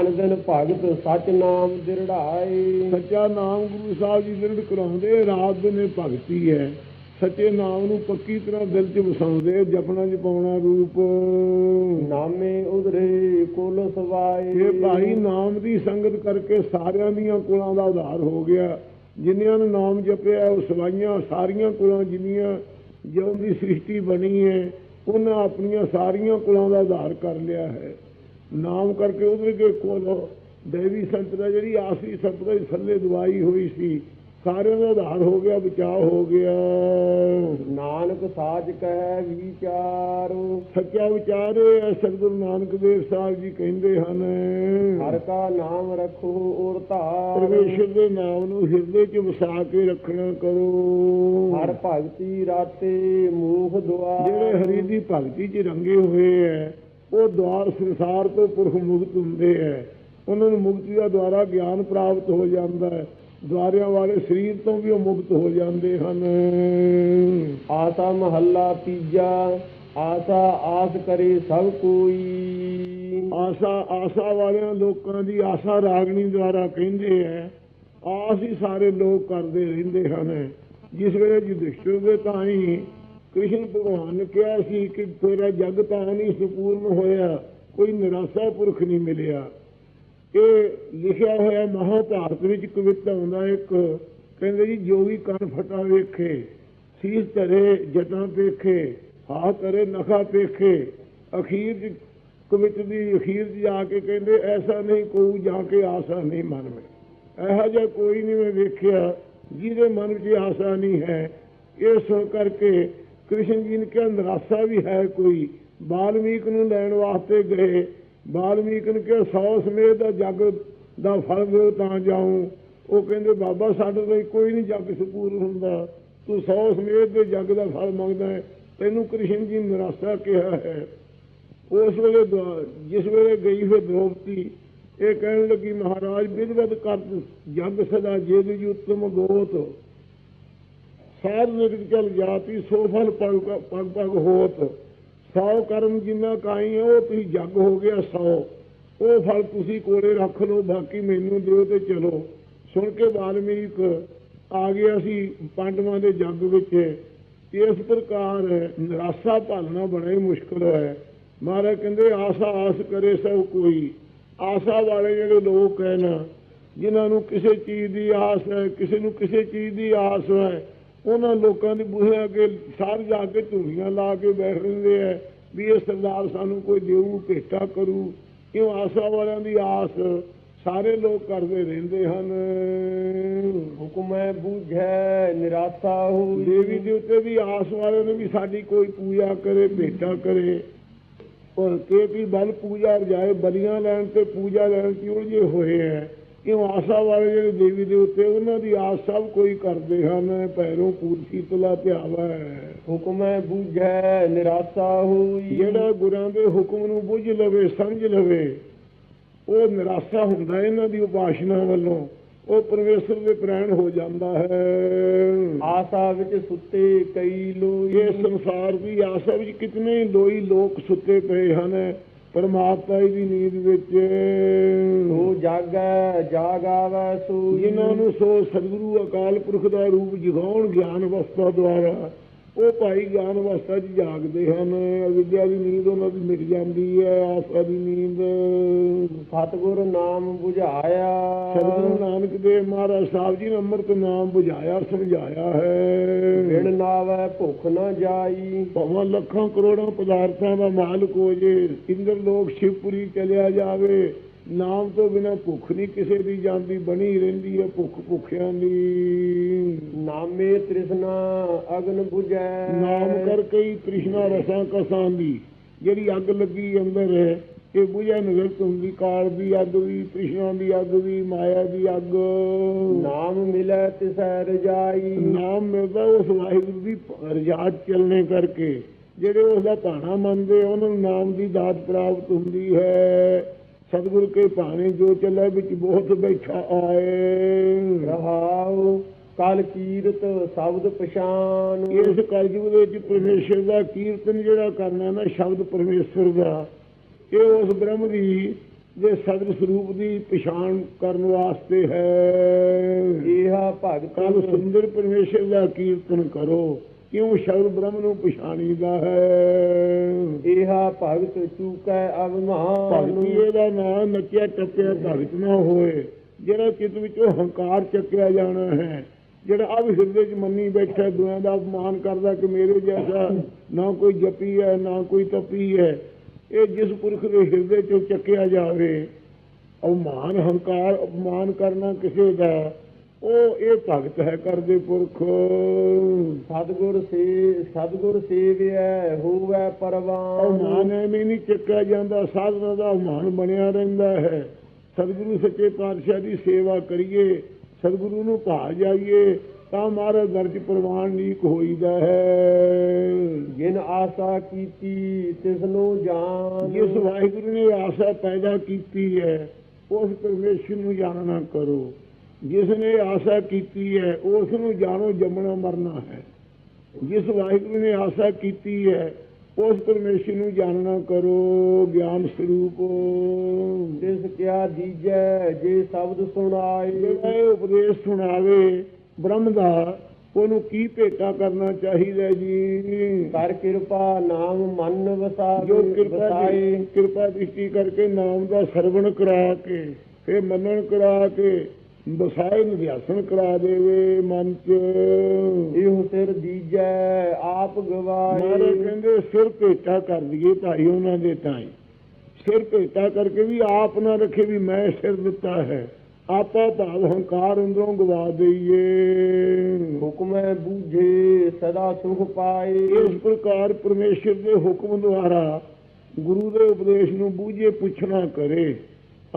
ਅਨ ਦਿਨ ਭਗਤ ਸਚ ਨਾਮ ਦਿਰੜਾਏ। ਸੱਚਾ ਨਾਮ ਗੁਰੂ ਸਾਹਿਬ ਜੀ ਨਿਰੜ ਕਰਾਉਂਦੇ ਰਾਤ ਦਿਨੇ ਭਗਤੀ ਹੈ। ਸੱਚੇ ਨਾਮ ਨੂੰ ਪੱਕੀ ਤਰ੍ਹਾਂ ਦਿਲ 'ਚ ਵਸਾਉਂਦੇ ਜਪਣਾ ਜਪਾਉਣਾ ਰੂਪ। ਨਾਮੇ ਉਧਰੇ ਕੁਲ ਸਵਾਏ। ਇਹ ਭਾਈ ਨਾਮ ਦੀ ਸੰਗਤ ਕਰਕੇ ਸਾਰਿਆਂ ਦੀਆਂ ਕੁਲਾਂ ਦਾ ਉਧਾਰ ਹੋ ਗਿਆ। ਜਿਨ੍ਹਾਂ ਨੇ ਨਾਮ ਜਪਿਆ ਉਹ ਸਵਾਈਆਂ ਸਾਰੀਆਂ ਕੁਲਾਂ ਜਿੰਨੀਆਂ ਜਿਉਂ ਦੀ ਸ੍ਰਿਸ਼ਟੀ ਬਣੀ ਹੈ ਉਹਨਾਂ ਆਪਣੀਆਂ ਸਾਰੀਆਂ ਕੁਲਾਂ ਦਾ ਉਧਾਰ ਕਰ ਲਿਆ ਹੈ। ਨਾਮ ਕਰਕੇ ਉਹਦੇ ਕੋਲ ਦੇਵੀ ਸੰਤ ਦਾ ਜਿਹੜੀ ਆਸਰੀ ਸੰਪਦਾ ਦੀ ਥੱਲੇ ਦਵਾਈ ਹੋਈ ਸੀ ਸਾਰਿਆਂ ਦਾ ਉਧਾਰ ਹੋ ਗਿਆ ਬਚਾਅ ਹੋ ਗਿਆ। ਨਾਨਕ ਸਾਜ ਕਹਿ ਵਿਚਾਰੋ। ਸੱਚਾ ਵਿਚਾਰ ਹੈ ਸਤਿਗੁਰੂ ਨਾਨਕ ਦੇਵ ਸਾਹਿਬ ਜੀ ਕਹਿੰਦੇ ਹਨ। ਹਰ ਕਾ ਨਾਮ ਰੱਖੋ ਔਰ ਧਾਰ। ਪਰਮੇਸ਼ਰ ਦੇ ਨਾਮ ਨੂੰ ਹਿਰਦੇ 'ਚ ਵਸਾ ਕੇ ਰੱਖਣਾ ਕਰੋ। ਹਰ ਭਗਤੀ ਰਾਤੇ ਮੂਖ ਦੁਆਰ। ਜਿਹੜੇ ਹਰੀ ਦੀ ਭਗਤੀ 'ਚ ਰੰਗੇ ਹੋਏ ਐ ਉਹ ਦਵਾਰ ਸੰਸਾਰ ਤੋਂ ਪੁਰਖ ਮੁਕਤ ਹੁੰਦੇ ਐ ਉਹਨਾਂ ਨੂੰ ਮੁਕਤੀ ਦਾ ਦੁਆਰਾ ਗਿਆਨ ਪ੍ਰਾਪਤ ਹੋ ਜਾਂਦਾ ਹੈ। ਦੁਆਰਿਆਂ ਵਾਲੇ ਸਰੀਰ ਤੋਂ ਵੀ ਉਹ ਮੁਕਤ ਹੋ ਜਾਂਦੇ ਹਨ। ਆਸਾ ਮਹੱਲਾ ਤੀਜਾ, ਆਸਾ ਆਸ ਕਰੇ ਸਭ ਕੋਈ। ਆਸਾ ਆਸਾ ਵਾਲਿਆਂ ਲੋਕਾਂ ਦੀ ਆਸਾ ਰਾਗਣੀ ਦੁਆਰਾ ਕਹਿੰਦੇ ਐ। ਆਸ ਹੀ ਸਾਰੇ ਲੋਕ ਕਰਦੇ ਰਹਿੰਦੇ ਹਨ। ਜਿਸ ਵੇਲੇ ਯੁਧਿਸ਼ਟਰ ਦੇ ਤਾਂ ਕ੍ਰਿਸ਼ਨ ਭਗਵਾਨ ਨੇ ਕਿਹਾ ਸੀ ਕਿ ਤੇਰਾ ਜਗ ਤਾਂ ਨਹੀਂ ਸੰਪੂਰਨ ਹੋਇਆ, ਕੋਈ ਨਿਰਾਸ਼ਾ ਪੁਰਖ ਨਹੀਂ ਮਿਲਿਆ। ਇਹ ਲਿਖਿਆ ਹੋਇਆ ਮਹਾਭਾਰਤ ਵਿੱਚ ਕਵਿਤਾ ਹੁੰਦਾ ਇੱਕ, ਕਹਿੰਦੇ ਜੀ, ਜੋ ਵੀ ਕੰਨ ਫਟਾ ਵੇਖੇ, ਸੀਸ ਧਰੇ ਜਟਾਂ ਪੇਖੇ ਹਾ ਕਰੇ ਨਖਾ ਪੇਖੇ। ਅਖੀਰ ਕਵਿਤ ਦੀ, ਅਖੀਰ ਜਾ ਕੇ ਕਹਿੰਦੇ, ਐਸਾ ਨਹੀਂ ਕੋਈ ਜਾ ਕੇ ਆਸਾ ਨਹੀਂ ਮਨ ਵਿੱਚ। ਇਹੋ ਜਿਹਾ ਕੋਈ ਨਹੀਂ ਮੈਂ ਵੇਖਿਆ ਜਿਹਦੇ ਮਨ ਵਿੱਚ ਆਸਾ ਨਹੀਂ ਹੈ। ਇਸ ਕਰਕੇ ਕ੍ਰਿਸ਼ਨ ਜੀ ਨੇ ਕਿਹਾ, ਨਿਰਾਸ਼ਾ ਵੀ ਹੈ ਕੋਈ। ਬਾਲਮੀਕ ਨੂੰ ਲੈਣ ਵਾਸਤੇ ਗਏ ਬਾਲਮੀਕ ਨੇ ਕਿਹਾ, ਸੌ ਸਮੇਤ ਦਾ ਜੱਗ ਦਾ ਫਲ ਦਿਓ ਤਾਂ ਜਾਉਂ ਉਹ ਕਹਿੰਦੇ, ਬਾਬਾ, ਸਾਡੇ ਲਈ ਕੋਈ ਨਹੀਂ ਜੱਗ ਸਪੂਰ ਹੁੰਦਾ। ਤੂੰ ਸੌ ਸਮੇਤ ਦੇ ਜੱਗ ਦਾ ਫਲ ਮੰਗਦਾ ਹੈ। ਤੈਨੂੰ ਕ੍ਰਿਸ਼ਨ ਜੀ ਨਿਰਾਸ਼ਾ ਕਿਹਾ ਹੈ। ਉਸ ਵੇਲੇ ਜਿਸ ਵੇਲੇ ਗਈ ਫਿਰ ਦ੍ਰੋਪਦੀ, ਇਹ ਕਹਿਣ ਲੱਗੀ, ਮਹਾਰਾਜ ਵਿਦਵਤ ਕਰ ਜਗ ਸਦਾ ਜੇ ਦੀ ਉਤਮ ਗੋਤ। ਸਾਰ ਨਿਰਗ ਚਲ ਜਾਤੀ, ਸੋ ਫਲ ਪਗ ਪਗ ਪਗ ਹੋਤ। ਸੌ ਕਰਮ ਜਿੰਨਾ ਕਾਈ ਹੈ, ਉਹ ਤੁਸੀਂ ਜੱਗ ਹੋ ਗਿਆ ਸੌ। ਉਹ ਫਲ ਤੁਸੀਂ ਕੋਲੇ ਰੱਖ ਲਓ, ਬਾਕੀ ਮੈਨੂੰ ਦਿਓ ਤੇ ਚਲੋ। ਸੁਣ ਕੇ ਵਾਲਮੀਕ ਆ ਗਿਆ ਸੀ ਪਾਂਡਵਾਂ ਦੇ ਜੱਗ ਵਿੱਚ। ਇਸ ਪ੍ਰਕਾਰ ਨਿਰਾਸ਼ਾ ਭਾਲਣਾ ਬੜਾ ਹੀ ਮੁਸ਼ਕਲ ਹੈ। ਮਹਾਰਾਜ ਕਹਿੰਦੇ, ਆਸਾ ਆਸ ਕਰੇ ਸਭ ਕੋਈ। ਆਸਾ ਵਾਲੇ ਜਿਹੜੇ ਲੋਕ ਹੈ ਨਾ ਜਿਨ੍ਹਾਂ ਨੂੰ ਕਿਸੇ ਚੀਜ਼ ਦੀ ਆਸ ਹੈ, ਕਿਸੇ ਨੂੰ ਕਿਸੇ ਚੀਜ਼ ਦੀ ਆਸ ਹੈ ਉਹਨਾਂ ਲੋਕਾਂ ਦੇ ਬੂਹੇ ਅੱਗੇ ਸਾਰ ਜਾ ਕੇ ਝੂੜੀਆਂ ਲਾ ਕੇ ਬੈਠ ਰਹਿੰਦੇ ਐ ਵੀ ਇਹ ਸਰਦਾਰ ਸਾਨੂੰ ਕੋਈ ਦੇਊ ਭੇਟਾ ਕਰੂ। ਕਿਉਂ ਆਸਾ ਵਾਲਿਆਂ ਦੀ ਆਸ ਸਾਰੇ ਲੋਕ ਕਰਦੇ ਰਹਿੰਦੇ ਹਨ। ਹੁਕਮੈ ਬੂਝੈ ਨਿਰਾਸ਼ਾ ਹੋਈ। ਦੇਵੀ ਦੇਵਤੇ ਵੀ ਆਸ ਵਾਲਿਆਂ ਨੇ ਵੀ ਸਾਡੀ ਕੋਈ ਪੂਜਾ ਕਰੇ ਭੇਟਾ ਕਰੇ। ਪਰ ਕੇ ਵੀ ਬਲ ਪੂਜਾ ਜਾਏ ਬਲੀਆਂ ਲੈਣ ਤੇ ਪੂਜਾ ਲੈਣ ਚ ਉਲਝੇ ਹੋਏ ਹੈ ਕਿਉਂ ਆਸਾ ਵਾਲੇ ਜਿਹੜੇ ਦੇਵੀ ਦੇਵਤੇ ਉਹਨਾਂ ਦੀ ਆਸ ਸਭ ਕੋਈ ਕਰਦੇ ਹਨ ਪੈਰੋਂ ਪੂਰਤੀ ਤੁਲਾ ਧਿਆਵਾ ਹੈ ਹੁਕਮੈ ਬੂਝੈ ਨਿਰਾਸ਼ਾ ਹੋਈ। ਜਿਹੜਾ ਗੁਰਾਂ ਦੇ ਹੁਕਮ ਨੂੰ ਬੁੱਝ ਲਵੇ ਸਮਝ ਲਵੇ ਉਹ ਨਿਰਾਸ਼ਾ ਹੁੰਦਾ ਇਹਨਾਂ ਦੀ ਉਪਾਸ਼ਨਾ ਵੱਲੋਂ। ਉਹ ਪਰਮੇਸ਼ਰ ਦੇ ਪ੍ਰੈਣ ਹੋ ਜਾਂਦਾ ਹੈ। ਆਸਾ ਵਿੱਚ ਸੁੱਤੇ ਕਈ ਲੋਈ। ਇਹ ਸੰਸਾਰ ਦੀ ਆਸਾ ਵਿੱਚ ਕਿਤਨੇ ਲੋਈ ਲੋਕ ਸੁੱਤੇ ਪਏ ਹਨ। ਪਰਮਾਤਮਾ ਦੀ ਨੀਂਦ ਵਿੱਚ। ਸੋ ਜਾਗੈ ਜਾਗਾਵੈ ਸੋਈ ਜਿਨ੍ਹਾਂ ਨੂੰ ਸੋ ਸਤਿਗੁਰੂ ਅਕਾਲ ਪੁਰਖ ਦਾ ਰੂਪ ਜਗਾਉਣ ਗਿਆਨ ਅਵਸਥਾ ਦੁਆਰਾ। ਉਹ ਭਾਈ ਗਿਆਨ ਅਵਸਥਾ 'ਚ ਜਾਗਦੇ ਹਨ। ਅਵਿਦਿਆ ਦੀ ਨੀਂਦ ਉਹਨਾਂ ਦੀ ਮਿਟ ਜਾਂਦੀ ਹੈ ਆਸਾ ਦੀ ਨੀਂਦ। ਸਤਿਗੁਰ ਨਾਮ 부ਝਾਇਆ ਸਤਿਗੁਰੂ ਨਾਨਕ ਦੇਵ ਮਹਾਰਾਜ ਸਾਹਿਬ ਜੀ ਨੇ ਅੰਮ੍ਰਿਤ ਨਾਮ 부ਝਾਇਆ ਸਮਝਾਇਆ ਹੈ। ਬਿਨ ਨਾਵੈ ਭੁੱਖ ਨ ਜਾਈ। ਭਾਵੇਂ ਲੱਖਾਂ ਕਰੋੜਾਂ ਪਦਾਰਥਾਂ ਦਾ ਮਾਲਕ ਹੋ ਜੇ ਇੰਦਰ ਲੋਕ ਸ਼ਿਵਪੁਰੀ ਚਲਿਆ ਜਾਵੇ। ਨਾਮ ਤੋਂ ਬਿਨਾ ਭੁੱਖ ਨਹੀਂ ਕਿਸੇ ਦੀ ਜਾਂਦੀ ਬਣੀ ਰਹਿੰਦੀ ਹੈ ਭੁੱਖ ਭੁੱਖਿਆਂ ਦੀ। ਨਾਮੇ ਤ੍ਰਿਸ਼ਨਾ ਅਗਨ 부ਝੈ ਨਾਮ ਕਰਕੇ ਹੀ ਤ੍ਰਿਸ਼ਨਾ ਰਸਾਂ ਕਸਾਂ ਦੀ। ਜਿਹੜੀ ਅੱਗ ਲੱਗੀ ਅੰਦਰ ਹੈ ਇਹ ਬੁਝਾ ਨਿਵਰਤ ਹੁੰਦੀ। ਕਾਲ ਦੀ ਅੱਗ ਵੀ ਤ੍ਰਿਸ਼ਨਾ ਦੀ ਅੱਗ ਵੀ ਮਾਇਆ ਦੀ ਅੱਗ। ਨਾਮ ਮਿਲੈ ਤਿਸੈ ਰਜਾਈ। ਨਾਮ ਮਿਲਦਾ ਉਸ ਵਾਹਿਗੁਰੂ ਦੀ ਰਜਾਤ ਚੱਲਣੇ ਕਰਕੇ। ਜਿਹੜੇ ਉਸ ਦਾ ਭਾਣਾ ਮੰਨਦੇ ਉਹਨਾਂ ਨੂੰ ਨਾਮ ਦੀ ਦਾਤ ਪ੍ਰਾਪਤ ਹੁੰਦੀ ਹੈ। ਸਤਿਗੁਰ ਕੇ ਭਾਣੇ ਜੋ ਚੱਲੇ ਵਿੱਚ ਬਹੁਤ ਬੈਠਾ ਆਏ। ਰਹਾਉ ਕਲ ਕੀਰਤ ਸ਼ਬਦ ਪਛਾਨ। ਇਸ ਕਲਯੁਗ ਦੇ ਵਿੱਚ ਪਰਮੇਸ਼ਰ ਦਾ ਕੀਰਤਨ ਜਿਹੜਾ ਕਰਨਾ ਨਾ ਸ਼ਬਦ ਪਰਮੇਸ਼ਰ ਦਾ ਇਹ ਉਸ ਬ੍ਰਹਮ ਦੀ ਦੇ ਸਦਰ ਸਰੂਪ ਦੀ ਪਛਾਣ ਕਰਨ ਵਾਸਤੇ ਹੈ। ਏਹਾ ਭਗਤ ਕੱਲ ਸੁੰਦਰ ਪਰਮੇਸ਼ਰ ਦਾ ਕੀਰਤਨ ਕਰੋ। ਕਿਉਂ ਸ਼ਬਦ ਬ੍ਰਹਮ ਨੂੰ ਪਛਾਣੀਦਾ ਹੈ? ਏਹਾ ਭਗਤ ਚੂਕੈ ਅਭਿਮਾਨ ਭਗਤੀ ਇਹਦਾ ਨਾਮ ਨੱਚਿਆ ਟੱਪਿਆ ਭਗਤ ਨਾ ਹੋਏ ਜਿਹੜਾ ਚਿੱਤ ਵਿੱਚੋਂ ਹੰਕਾਰ ਚੱਕਿਆ ਜਾਣਾ ਹੈ ਜਿਹੜਾ ਅਬ ਹਿਰਦੇ 'ਚ ਮੰਨੀ ਬੈਠਾ ਦੁਆਂ ਦਾ ਅਪਮਾਨ ਕਰਦਾ ਕਿ ਮੇਰੇ ਜੈਸਾ ਨਾ ਕੋਈ ਜਪੀ ਹੈ ਨਾ ਕੋਈ ਤਪੀ ਹੈ ਇਹ ਜਿਸ ਪੁਰਖ ਦੇ ਹਿਰਦੇ 'ਚੋਂ ਚੱਕਿਆ ਜਾਵੇ ਅਪਮਾਨ ਹੰਕਾਰ ਅਪਮਾਨ ਕਰਨਾ ਕਿਸੇ ਦਾ ਉਹ ਇਹ ਭਗਤ ਹੈ ਕਰਦੇ ਪੁਰਖ। ਸਤਗੁਰ ਸੇ ਸਤਗੁਰ ਸੇਵਿਐ ਹੋਵੈ ਪਰਵਾਨ ਅਵਮਾਨ ਐਵੇਂ ਨਹੀਂ ਚੱਕਿਆ ਜਾਂਦਾ ਸਾਧਨਾ ਦਾ ਅਵਮਾਨ ਬਣਿਆ ਰਹਿੰਦਾ ਹੈ। ਸਤਿਗੁਰੂ ਸੱਚੇ ਪਾਤਸ਼ਾਹ ਦੀ ਸੇਵਾ ਕਰੀਏ ਸਤਿਗੁਰੂ ਨੂੰ ਭਾ ਜਾਈਏ ਤਾਂ ਮਹਾਰਾਜ ਦਰ ਚ ਪ੍ਰਵਾਨ ਨੀਕ ਹੋਈਦਾ ਹੈ। ਜਿਨ ਆਸਾ ਕੀਤੀ ਤਿਸ ਨੂੰ ਜਾਣ। ਜਿਸ ਵਾਹਿਗੁਰੂ ਨੇ ਆਸਾ ਪੈਦਾ ਕੀਤੀ ਹੈ ਉਸ ਪਰਮੇਸ਼ਰ ਨੂੰ ਜਾਣਨਾ ਕਰੋ। ਜਿਸ ਨੇ ਆਸਾ ਕੀਤੀ ਹੈ ਉਸ ਨੂੰ ਜਾਣੋ ਜੰਮਣਾ ਮਰਨਾ ਹੈ। ਜਿਸ ਵਾਹਿਗੁਰੂ ਨੇ ਆਸਾ ਕੀਤੀ ਹੈ ਉਸ ਪਰਮੇਸ਼ਰ ਨੂੰ ਜਾਣਨਾ ਕਰੋ ਗਿਆਨ ਸਰੂਪ। ਤਿਸ ਕਿਆ ਦੀਜੈ ਜੇ ਸ਼ਬਦ ਸੁਣਾਏ। ਜਿਹੜਾ ਉਪਦੇਸ਼ ਸੁਣਾਵੇ ਬ੍ਰਹਮ ਦਾ ਉਹਨੂੰ ਕੀ ਭੇਟਾ ਕਰਨਾ ਚਾਹੀਦਾ ਜੀ? ਕਰ ਕਿਰਪਾ ਨਾਮ ਮਨ ਵਸਾਵੇ ਜੋ ਕਿਰਪਾ ਕਿਰਪਾ ਦ੍ਰਿਸ਼ਟੀ ਕਰਕੇ ਨਾਮ ਦਾ ਸਰਵਣ ਕਰਾ ਕੇ ਫਿਰ ਮੰਨਣ ਕਰਾ ਕੇ ਬਸਾਏ ਨਿਧਿਆਸਨ ਕਰਾ ਦੇਵੇ ਮਨ ਚ। ਇਹੋ ਸਿਰ ਦੀਜੈ ਆਪ ਗਵਾਏ। ਕਹਿੰਦੇ ਸਿਰ ਭੇਟਾ ਕਰ ਦਈਏ ਭਾਈ ਉਹਨਾਂ ਦੇ ਤਾਈ। ਸਿਰ ਭੇਟਾ ਕਰਕੇ ਵੀ ਆਪ ਨਾ ਰੱਖੇ ਵੀ ਮੈਂ ਸਿਰ ਦਿੱਤਾ ਹੈ। ਆਪਾ ਭਾਵ ਹੰਕਾਰ ਅੰਦਰੋਂ ਗਵਾ ਦਈਏ। ਹੁਕਮੈ ਬੂਝੇ ਸਦਾ ਸੁਖ ਪਾਏ। ਇਸ ਪ੍ਰਕਾਰ ਪਰਮੇਸ਼ਰ ਦੇ ਹੁਕਮ ਦੁਆਰਾ ਗੁਰੂ ਦੇ ਉਪਦੇਸ਼ ਨੂੰ ਬੂਝੇ ਪੁੱਛਣਾ ਕਰੇ।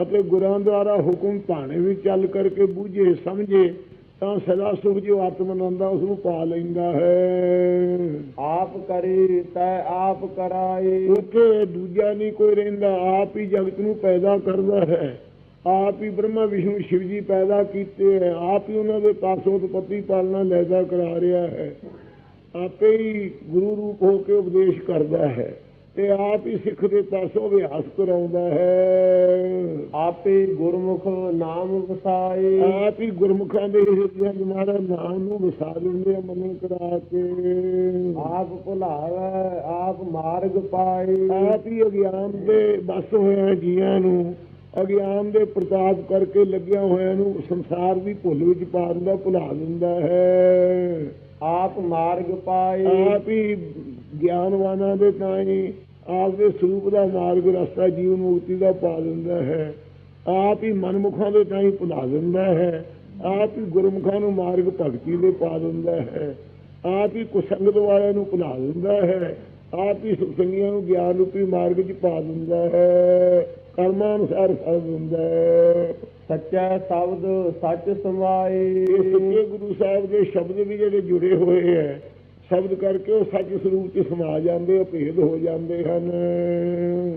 ਅਤੇ ਗੁਰਾਂ ਦੁਆਰਾ ਹੁਕਮ ਭਾਣੇ ਵੀ ਚੱਲ ਕਰਕੇ ਬੂਝੇ ਸਮਝੇ ਤਾਂ ਸਦਾ ਸੁਖ ਜੋ ਆਤਮਨੰਦ ਉਸ ਨੂੰ ਪਾ ਲੈਂਦਾ ਹੈ। ਆਪ ਕਰੇ ਤੈ ਆਪ ਕਰਾਏ। ਉੱਥੇ ਦੂਜਾ ਨਹੀਂ ਕੋਈ ਰਹਿੰਦਾ ਆਪ ਹੀ ਜਗਤ ਨੂੰ ਪੈਦਾ ਕਰਦਾ ਹੈ। ਆਪ ਹੀ ਬ੍ਰਹਮਾ ਵਿਸ਼ਨੂੰ ਸ਼ਿਵ ਜੀ ਪੈਦਾ ਕੀਤੇ ਹੈ। ਆਪ ਹੀ ਉਹਨਾਂ ਦੇ ਪਾਸੋਂ ਉਤਪਤੀ ਪਾਲਣਾ ਲੈਦਾ ਕਰਾ ਰਿਹਾ ਹੈ। ਆਪੇ ਹੀ ਗੁਰੂ ਰੂਪ ਹੋ ਕੇ ਉਪਦੇਸ਼ ਕਰਦਾ ਹੈ। ਤੇ ਆਪ ਹੀ ਸਿੱਖ ਦੇ ਪਾਸੋਂ ਅਭਿਆਸ ਕਰਾਉਂਦਾ ਹੈ। ਆਪੇ ਗੁਰਮੁਖ ਨਾਮ ਵਸਾਏ। ਆਪ ਹੀ ਗੁਰਮੁਖਾਂ ਦੇ ਹਿਰਦਿਆਂ ਮਹਾਰਾਜ ਨਾਮ ਨੂੰ ਵਸਾ ਦਿੰਦੇ ਆ ਮੰਨਣ ਕਰਾ ਕੇ। ਆਪ ਭੁਲਾਵੇ ਆਪ ਮਾਰਗ ਪਾਏ। ਆਪ ਹੀ ਅਗਿਆਨ ਦੇ ਬਸ ਹੋਇਆ ਜੀਆਂ ਨੂੰ ਅਗਿਆਨ ਦੇ ਪ੍ਰਤਾਪ ਕਰਕੇ ਲੱਗਿਆ ਹੋਇਆਂ ਨੂੰ ਸੰਸਾਰ ਦੀ ਭੁੱਲ ਵਿੱਚ ਪਾ ਦਿੰਦਾ ਭੁਲਾ ਦਿੰਦਾ ਹੈ। ਆਪ ਮਾਰਗ ਪਾਏ। ਆਪ ਹੀ ਗਿਆਨਵਾਨਾਂ ਦੇ ਤਾਈਂ ਆਪ ਦੇ ਸਰੂਪ ਦਾ ਮਾਰਗ ਰਸਤਾ ਜੀਵਨ ਮੁਕਤੀ ਦਾ ਪਾ ਦਿੰਦਾ ਹੈ। ਆਪ ਹੀ ਮਨਮੁਖਾਂ ਦੇ ਤਾਈਂ ਭੁਲਾ ਦਿੰਦਾ ਹੈ। ਆਪ ਹੀ ਗੁਰਮੁਖਾਂ ਨੂੰ ਮਾਰਗ ਭਗਤੀ ਦੇ ਪਾ ਦਿੰਦਾ ਹੈ। ਆਪ ਹੀ ਕੁਸੰਗਤ ਵਾਲਿਆਂ ਨੂੰ ਭੁਲਾ ਦਿੰਦਾ ਹੈ। ਆਪ ਹੀ ਸੁਸੰਗੀਆਂ ਨੂੰ ਗਿਆਨ ਰੂਪੀ ਮਾਰਗ 'ਚ ਪਾ ਦਿੰਦਾ ਹੈ। ਕਰਮਾਂ ਅਨੁਸਾਰ ਫਲ ਦਿੰਦਾ ਹੈ। ਸੱਚਾ ਸ਼ਬਦ ਸੱਚ ਸਮਾਏ। ਇਹ ਸੱਚੇ ਗੁਰੂ ਸਾਹਿਬ ਦੇ ਸ਼ਬਦ ਵੀ ਜਿਹੜੇ ਜੁੜੇ ਹੋਏ ਹੈ। ਸ਼ਬਦ ਕਰਕੇ ਉਹ ਸੱਚ ਸਰੂਪ ਚ ਸਮਾ ਜਾਂਦੇ ਅਭੇਦ ਹੋ ਜਾਂਦੇ ਹਨ।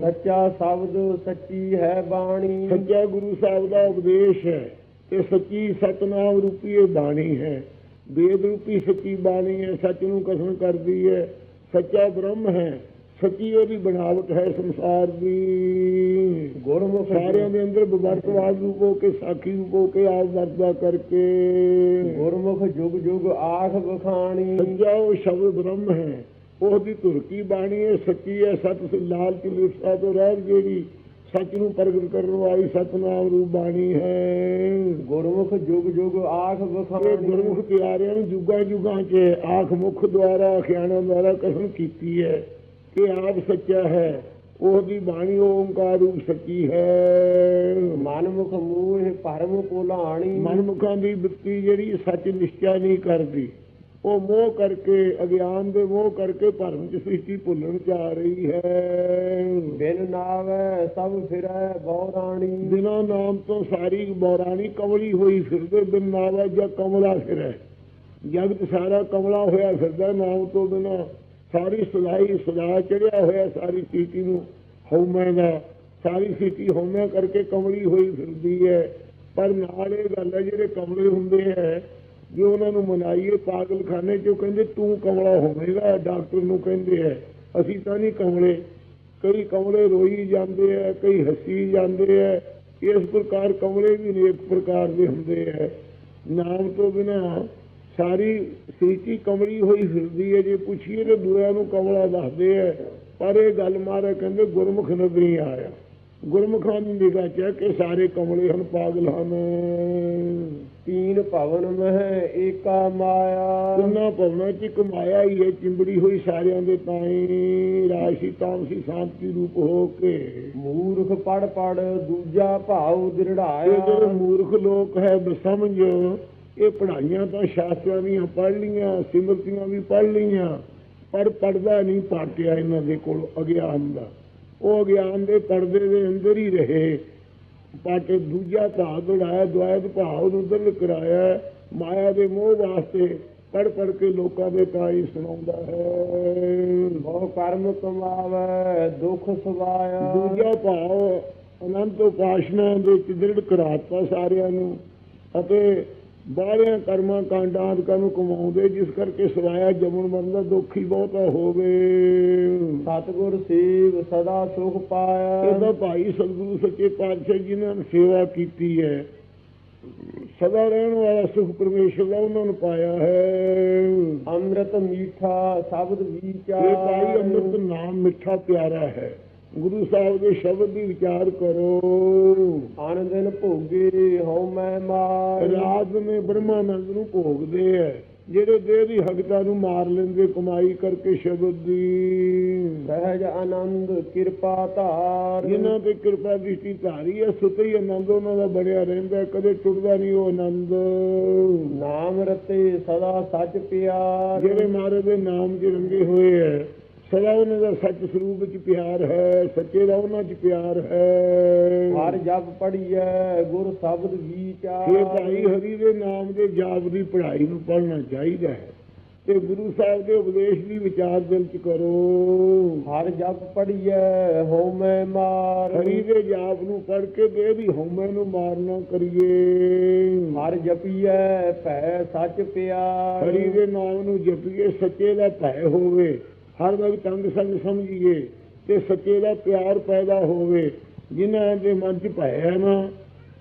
ਸੱਚਾ ਸ਼ਬਦ ਸੱਚੀ ਹੈ ਬਾਣੀ। ਸੱਚਾ ਗੁਰੂ ਸਾਹਿਬ ਦਾ ਉਪਦੇਸ਼ ਹੈ ਤੇ ਸੱਚੀ ਸਤਨਾਮ ਰੂਪੀ ਇਹ ਬਾਣੀ ਹੈ। ਵੇਦ ਰੂਪੀ ਸੱਚੀ ਬਾਣੀ ਹੈ ਸੱਚ ਨੂੰ ਕਥਨ ਕਰਦੀ ਹੈ। ਸੱਚਾ ਬ੍ਰਹਮ ਹੈ। ਸੱਚੀ ਉਹਦੀ ਬਣਾਵਟ ਹੈ ਸੰਸਾਰ ਦੀ। ਗੁਰਮੁਖ ਸਾਰਿਆਂ ਦੇ ਅੰਦਰ ਬਵਰਤਵਾਦ ਰੂਪ ਕੇ ਸਾਖੀ ਰੂਪ ਕੇ ਆਪ ਵਰਤਦਾ ਕਰਕੇ। ਗੁਰਮੁਖ ਜੁਗ ਜੁਗ ਆਖ ਬਖਾਣੀ ਸੱਚਾ ਉਹ ਸ਼ਬਦ ਬ੍ਰਹਮ ਹੈ। ਉਹਦੀ ਧੁਰਕੀ ਬਾਣੀ ਹੈ ਸੱਚੀ ਹੈ ਸਤ ਲਾਲ ਕੀ ਲਿਪਸਾ ਤੋਂ ਰਹਿ ਜਿਹੜੀ ਸੱਚ ਨੂੰ ਪ੍ਰਗਟ ਕਰਨ ਵਾਲੀ ਸਤਨਾਮ ਰੂਪ ਬਾਣੀ ਹੈ। ਗੁਰਮੁਖ ਜੁਗ ਜੁਗ ਆਖ ਬਖਾਣੀ ਗੁਰਮੁਖ ਪਿਆਰਿਆਂ ਨੂੰ ਜੁਗਾਂ ਜੁਗਾਂ 'ਚ ਆਖ ਮੁਖ ਦੁਆਰਾ ਅਖਿਆਣਾ ਦੁਆਰਾ ਕਥਨ ਕੀਤੀ ਹੈ। ਕਿ ਆਪ ਸੱਚਾ ਹੈ ਉਹਦੀ ਬਾਣੀ ਓੰਕਾਰ ਰੂਪ ਸੱਚੀ ਹੈ। ਮਨਮੁਖ ਮੂਹ ਭਰਮ ਕੋਲਾਣੀ ਮਨਮੁਖਾਂ ਦੀ ਬਿਰਤੀ ਜਿਹੜੀ ਸੱਚ ਨਿਸ਼ਚੈ ਨਹੀਂ ਕਰਦੀ ਉਹ ਮੋਹ ਕਰਕੇ ਅਗਿਆਨ ਦੇ ਮੋਹ ਕਰਕੇ ਭਰਮ ਚ ਸ੍ਰਿਸ਼ਟੀ ਭੁੱਲਣ ਚ ਆ ਰਹੀ ਹੈ। ਬਿਨ ਨਾਵੈ ਸਭ ਫਿਰੈ ਬੌਰਾਣੀ ਬਿਨਾਂ ਨਾਮ ਤੋਂ ਸਾਰੀ ਬੌਰਾਣੀ ਕਮਲੀ ਹੋਈ ਫਿਰਦੇ ਬਿਨ ਨਾਵਾ ਜਾਂ ਕਮਲਾ ਫਿਰੈ। ਜਗਤ ਸਾਰਾ ਕਮਲਾ ਹੋਇਆ ਫਿਰਦਾ ਨਾਮ ਤੋਂ ਬਿਨਾਂ। ਸਾਰੀ ਸਲਾਈ ਸਦਾ ਚੜਿਆ ਹੋਇਆ ਸਾਰੀ ਸ੍ਰਿਸ਼ਟੀ ਨੂੰ ਹਉਮੈ ਦਾ। ਸਾਰੀ ਸ੍ਰਿਸ਼ਟੀ ਹਉਮੈ ਕਰਕੇ ਕਮਲੀ ਹੋਈ ਫਿਰਦੀ ਹੈ। ਪਰ ਨਾਲ ਇਹ ਗੱਲ ਹੈ, ਜਿਹੜੇ ਕਮਲੇ ਹੁੰਦੇ ਹੈ, ਜੇ ਉਹਨਾਂ ਨੂੰ ਮਨਾਈਏ ਪਾਗਲਖਾਨੇ ਚੋਂ ਕਹਿੰਦੇ ਤੂੰ ਕਮਲਾ ਹੋਵੇਂਗਾ, ਡਾਕਟਰ ਨੂੰ ਕਹਿੰਦੇ ਹੈ। ਅਸੀਂ ਤਾਂ ਨਹੀਂ ਕਮਲੇ। ਕਈ ਕਮਲੇ ਰੋਈ ਜਾਂਦੇ ਹੈ, ਕਈ ਹੱਸੀ ਜਾਂਦੇ ਹੈ। ਇਸ ਪ੍ਰਕਾਰ ਕਮਲੇ ਵੀ ਅਨੇਕ ਪ੍ਰਕਾਰ ਦੇ ਹੁੰਦੇ ਹੈ। ਨਾਮ ਤੋਂ ਬਿਨਾ ਸਾਰੀ ਸ੍ਰਿਸ਼ਟੀ ਕਮਲੀ ਹੋਈ ਫਿਰਦੀ ਹੈ। ਜੇ ਪੁੱਛੀਏ ਤੇ ਦੁਨੀਆ ਨੂੰ ਕਮਲਾ ਦੱਸਦੇ ਹੈ। ਪਰ ਇਹ ਗੱਲ ਮਾਰੇ ਕਹਿੰਦੇ ਗੁਰਮੁਖ ਨਜ਼ਰੀ ਆਇਆ। ਗੁਰਮੁਖਾਂ ਦੀ ਨਿਗਾਹ ਚ ਕਿ ਸਾਰੇ ਕਮਲੇ ਹਨ ਪਾਗਲ ਹਨ। ਤੀਨ ਭਵਨ ਮਹਿ ਏਕਾ ਮਾਇਆ। ਤਿੰਨਾਂ ਭਵਨਾਂ ਚ ਇੱਕ ਮਾਇਆ ਹੀ ਹੈ ਚਿੰਬੜੀ ਹੋਈ ਸਾਰਿਆਂ ਦੇ ਤਾਈ। ਰਾਸ਼ੀ ਤਾਮਸੀ ਸ਼ਾਂਤੀ ਰੂਪ ਹੋ ਕੇ। ਮੂਰਖ ਪੜ ਪੜ ਦੂਜਾ ਭਾਉ ਇਹ ਜਿਹੜੇ ਮੂਰਖ ਲੋਕ ਹੈ ਬਸਮਝ ਇਹ ਪੜ੍ਹਾਈਆਂ ਤਾਂ ਸ਼ਾਸਤਰਾਂ ਦੀਆਂ ਪੜ੍ਹ ਲੀਆਂ ਸਿਮਰਤੀਆਂ ਵੀ ਪੜ੍ਹ ਲੀਆਂ ਪਰ ਪੜਦਾ ਨਹੀਂ ਪਾਟਿਆ ਇਹਨਾਂ ਦੇ ਕੋਲ ਅਗਿਆਨ ਦਾ। ਉਹ ਅਗਿਆਨ ਦੇ ਪਰਦੇ ਦੇ ਅੰਦਰ ਹੀ ਰਹੇ। ਪਾਟੇ ਦੂਜਾ ਭਾਅ ਦੜਾਇਆ ਦੁਆਇਤ ਭਾਵ ਨੂੰ ਦਲ ਕਰਾਇਆ। ਮਾਇਆ ਦੇ ਮੋਹ ਵਾਸਤੇ ਪੜ ਪੜ ਕੇ ਲੋਕਾਂ ਦੇ ਤਾਈ ਸੁਣਾਉਂਦਾ ਹੈ। ਬਹੁ ਕਰਮ ਕਮਾਵੈ ਦੁਖ ਸਵਾਇਆ ਦੂਜਾ ਭਾਵ ਅਨੰਤ ਉਪਾਸ਼ਨਾ ਦੇ ਚਿਦੜ ਕਰਾਤਾ ਸਾਰਿਆਂ ਨੂੰ ਅਤੇ ਬਾਹਰਿਆਂ ਕਰਮਾਂ ਕਾਂਡਾਂ ਆਦਿਕਾਂ ਨੂੰ ਕਮਾਉਂਦੇ ਜਿਸ ਕਰਕੇ ਸਵਾਇਆ ਜਮਨ ਮਰਨ ਦਾ ਦੁੱਖ ਹੀ ਬਹੁਤਾ ਹੋਵੇ। ਸਤਿਗੁਰ ਸੇਵ ਸਦਾ ਸੁਖ ਪਾਇਆ। ਇਹਦਾ ਭਾਈ ਸਤਿਗੁਰੂ ਸੱਚੇ ਪਾਤਸ਼ਾਹ ਜੀ ਨੇ ਸੇਵਾ ਕੀਤੀ ਹੈ। ਸਦਾ ਰਹਿਣ ਵਾਲਾ ਸੁਖ ਪਰਮੇਸ਼ਰ ਦਾ ਉਹਨਾਂ ਨੂੰ ਪਾਇਆ ਹੈ। ਅੰਮ੍ਰਿਤ ਮੀਠਾ ਸ਼ਬਦ ਇਹ ਭਾਈ ਵਿਚਾਰ ਅੰਮ੍ਰਿਤ ਨਾਮ ਮਿੱਠਾ ਪਿਆਰਾ ਹੈ। ਗੁਰੂ ਸਾਹਿਬ ਦੇ ਸ਼ਬਦ ਦੀ ਵਿਚਾਰ ਕਰੋ। ਆਨ ਦਿਨ ਭੋਗੇ ਹਉ ਮੈਂ ਮਾਰ ਨੇ ਬ੍ਰਹਮਾਨੰਦ ਨੂੰ ਭੋਗਦੇ ਐ। ਜਿਹੜੇ ਦੇਹ ਦੀ ਹਗਤਾ ਨੂੰ ਮਾਰ ਲੈਂਦੇ ਕਮਾਈ ਕਰਕੇ ਸ਼ਬਦ ਦੀ। ਸਹਿਜ ਆਨੰਦ ਕਿਰਪਾ ਧਾਰ। ਜਿਨ੍ਹਾਂ ਤੇ ਕਿਰਪਾ ਦ੍ਰਿਸ਼ਟੀ ਧਾਰੀ ਹੈ ਸੁਤੇ ਹੀ ਆਨੰਦ ਉਹਨਾਂ ਦਾ ਬਣਿਆ ਰਹਿੰਦਾ ਕਦੇ ਟੁੱਟਦਾ ਨਹੀਂ ਉਹ ਆਨੰਦ। ਨਾਮ ਰਤੇ ਸਦਾ ਸੱਚ ਪਿਆਰ। ਜਿਹੜੇ ਮਾਰੇ ਦੇ ਨਾਮ 'ਚ ਰੰਗੇ ਹੋਏ ਹੈ ਸਦਾ ਉਹਨਾਂ ਦਾ ਸੱਚ ਸਰੂਪ 'ਚ ਪਿਆਰ ਹੈ ਸੱਚੇ ਦਾ ਉਹਨਾਂ 'ਚ ਪਿਆਰ ਹੈ। ਹਰ ਜਪ ਪੜੀਐ ਗੁਰ ਸ਼ਬਦ ਵਿਚਾਰ ਇਹ ਭਾਈ ਹਰੀ ਦੇ ਨਾਮ ਦੇ ਜਾਪ ਦੀ ਪੜ੍ਹਾਈ ਨੂੰ ਪੜ੍ਹਨਾ ਚਾਹੀਦਾ ਹੈ ਤੇ ਗੁਰੂ ਸਾਹਿਬ ਦੇ ਉਪਦੇਸ਼ ਦੀ ਵਿਚਾਰ ਦਿਲ 'ਚ ਕਰੋ। ਹਰ ਜਪ ਪੜੀਐ ਹਉ ਮੈਂ ਮਾਰ। ਹਰੀ ਦੇ ਜਾਪ ਨੂੰ ਪੜ੍ਹ ਕੇ ਦੇ ਦੀ ਹਉਮੈ ਨੂੰ ਮਾਰਨਾ ਕਰੀਏ। ਹਰ ਜਪੀਐ ਭੈ ਸੱਚ ਪਿਆਰ। ਹਰੀ ਦੇ ਨਾਮ ਨੂੰ ਜਪੀਏ ਸੱਚੇ ਦਾ ਭੈ ਹੋਵੇ ਹਰ ਵਕਤ ਤੰਗ ਸੰਗ ਸਮਝੀਏ ਤੇ ਸੱਚੇ ਦਾ ਪਿਆਰ ਪੈਦਾ ਹੋਵੇ। ਜਿਨ੍ਹਾਂ ਦੇ ਮਨ 'ਚ ਭੈ ਹੈ ਨਾ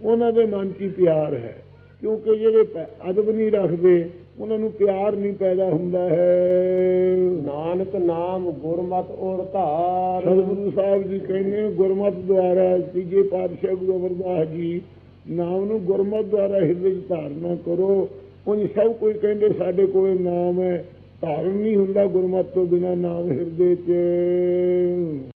ਉਹਨਾਂ ਦੇ ਮਨ 'ਚ ਪਿਆਰ ਹੈ। ਕਿਉਂਕਿ ਜਿਹੜੇ ਅਦਬ ਨਹੀਂ ਰੱਖਦੇ ਉਹਨਾਂ ਨੂੰ ਪਿਆਰ ਨਹੀਂ ਪੈਦਾ ਹੁੰਦਾ ਹੈ। ਨਾਨਕ ਨਾਮ ਗੁਰਮਤਿ ਔਰ ਧਾਰ। ਸਤਿਗੁਰੂ ਸਾਹਿਬ ਜੀ ਕਹਿੰਦੇ ਗੁਰਮਤਿ ਦੁਆਰਾ ਤੀਜੇ ਪਾਤਸ਼ਾਹ ਗੁਰੂ ਅਮਰਦਾਸ ਜੀ ਨਾਮ ਨੂੰ ਗੁਰਮਤਿ ਦੁਆਰਾ ਹਿਰਦੇ 'ਚ ਧਾਰਨਾ ਕਰੋ। ਉਹ ਸਭ ਕੋਈ ਕਹਿੰਦੇ ਸਾਡੇ ਕੋਲ ਨਾਮ ਹੈ। ਧਾਰਨ ਨਹੀਂ ਹੁੰਦਾ ਗੁਰਮਤ ਤੋਂ ਬਿਨਾ ਨਾਮ ਹਿਰਦੇ 'ਚ।